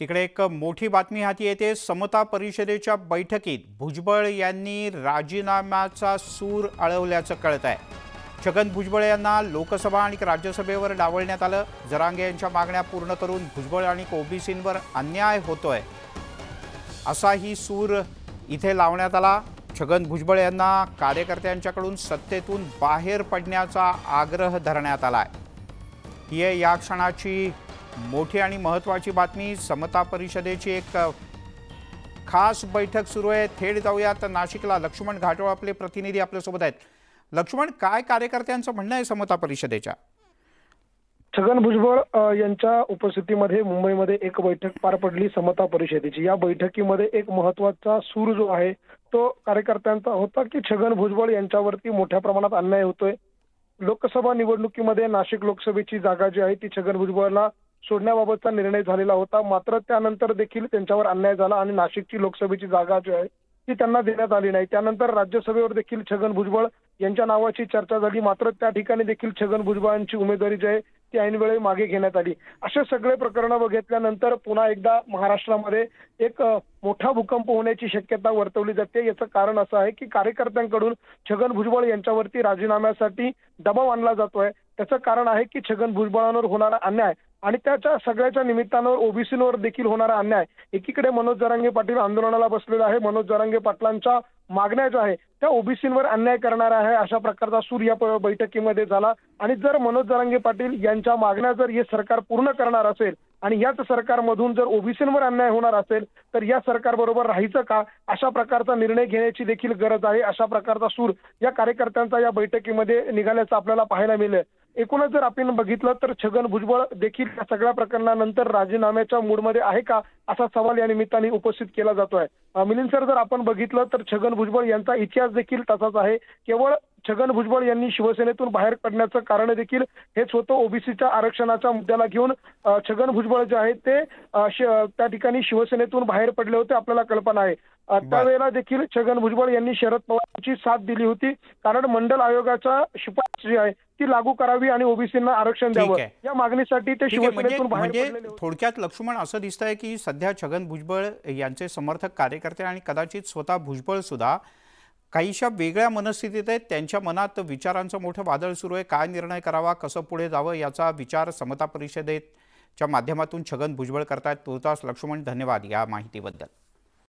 तिकडे एक मोठी बातमी हाती येते. समता परिषदेच्या बैठकीत भुजबळ यांनी राजीनाम्याचा सूर अळवल्याचं कळत आहे छगन भुजबळ यांना लोकसभा आणि राज्यसभेवर डावलण्यात आलं. जरांगे यांच्या मागण्या पूर्ण करून भुजबळ आणि ओबीसींवर अन्याय होतोय. असाही सूर इथे लावण्यात आला. छगन भुजबळ यांना कार्यकर्त्यांच्याकडून सत्तेतून बाहेर पडण्याचा आग्रह धरण्यात आला आहे ही या क्षणाची मोठी आणि महत्त्वाची बातमी समता परिषदेची एक खास बैठक सुरू आहे. थेट जाऊयात. नाशिकला लक्ष्मण घाटोळ आपले प्रतिनिधी आपल्यासोबत आहेत. लक्ष्मण काय कार्यकर्त्यांचं म्हणणं आहे समता परिषदेच्या? छगन भुजबळ यांच्या उपस्थितीमध्ये मुंबईमध्ये एक बैठक पार पडली समता परिषदेची. या बैठकीमध्ये एक महत्त्वाचा सूर जो आहे तो कार्यकर्त्यांचा होता की छगन भुजबळ यांच्यावरती मोठ्या प्रमाणात अन्याय होतोय. लोकसभा निवडणुकीमध्ये नाशिक लोकसभेची जागा जी आहे ती छगन भुजबळला सोडण्याबाबतचा निर्णय झालेला होता. मात्र त्यानंतर देखील त्यांच्यावर अन्याय झाला आणि नाशिकची लोकसभेची जागा जी आहे ती त्यांना देण्यात आली नाही. त्यानंतर राज्यसभेवर देखील छगन भुजबळ यांच्या नावाची चर्चा झाली. मात्र त्या ठिकाणी देखील छगन भुजबळांची उमेदवारी जी आहे ती ऐनवेळी मागे घेण्यात आली. असे सगळे प्रकरण बघितल्यानंतर पुन्हा एकदा महाराष्ट्रामध्ये एक मोठा भूकंप होण्याची शक्यता वर्तवली जाते. याचं कारण असं आहे की कार्यकर्त्यांकडून छगन भुजबळ यांच्यावरती राजीनाम्यासाठी दबाव आणला जातोय. त्याचं कारण आहे की छगन भुजबळांवर होणारा अन्याय आणि त्याच्या सगळ्याच्या निमित्तानं ओबीसीवर देखील होणारा अन्याय. एकीकडे मनोज जरांगे पाटील आंदोलनाला बसलेला आहे मनोज जरांगे पाटलांच्या मागण्या ज्या आहे त्या ओबीसीवर अन्याय करणार आहे अशा प्रकारचा सूर या बैठकीमध्ये झाला. आणि जर मनोज जरांगे पाटील यांच्या मागण्या जर हे सरकार पूर्ण करणार असेल आणि याच सरकारमधून जर ओबीसीवर अन्याय होणार असेल तर या सरकारबरोबर राहायचं का? अशा प्रकारचा निर्णय घेण्याची देखील गरज आहे. अशा प्रकारचा सूर या कार्यकर्त्यांचा या बैठकीमध्ये निघाल्याचं आपल्याला पाहायला मिळेल. एकूणच जर आपण बघितलं तर छगन भुजबळ देखील या सगळ्या प्रकरणानंतर राजीनाम्याच्या मूडमध्ये आहे का असा सवाल या निमित्ताने उपस्थित केला जातोय. अं, मिलिंद सर जर आपण बघितलं तर छगन भुजबळ यांचा इतिहास देखील तसाच आहे. केवळ छगन भुजबळ यांनी शिवसेनेतून बाहेर पडण्याचं कारण देखील हेच होतं. ओबीसीच्या आरक्षणाच्या मुद्द्याला घेऊन छगन भुजबळ जे आहेत ते त्या ठिकाणी शिवसेनेतून बाहेर पडले होते आपल्याला कल्पना आहे. त्यावेळेला देखील छगन भुजबळ यांनी शरद पवारांची साथ दिली होती. कारण मंडल आयोगाच्या शिफारस जी आहे ती लागू करावी आणि ओबीसींना आरक्षण द्यावं. आहे. या मागणीसाठी ते आहे म्हणजे शिवसेनेतून बाहेर म्हणजे थोडक्यात लक्ष्मण असं दिसतंय की सध्या छगन भुजबळ यांचे समर्थक कार्यकर्ते आणि कदाचित स्वतः भुजबळ सुद्धा काहीशा वेगळ्या मनस्थितीत आहेत. त्यांच्या मनात विचारांचं मोठं वादळ सुरू आहे. काय निर्णय करावा? कसं पुढे जावं? याचा विचार समता परिषदेच्या माध्यमातून छगन भुजबळ करतायत. तुर्तास लक्ष्मण धन्यवाद या माहितीबद्दल.